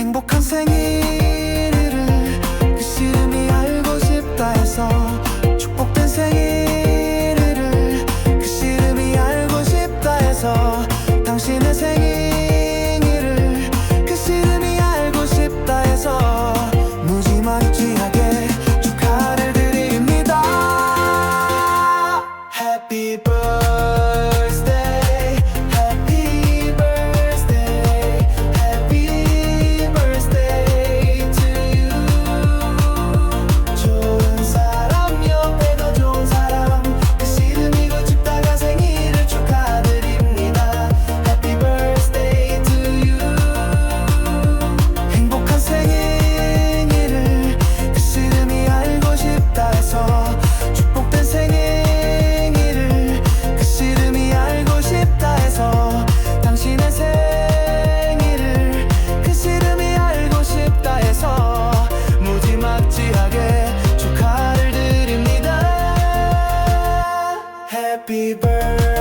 행복한 생일을 그 시름이 알고 싶다 해서 축복된 생일을 그 시름이 알고 싶다 해서 당신의 생일 happy birthday.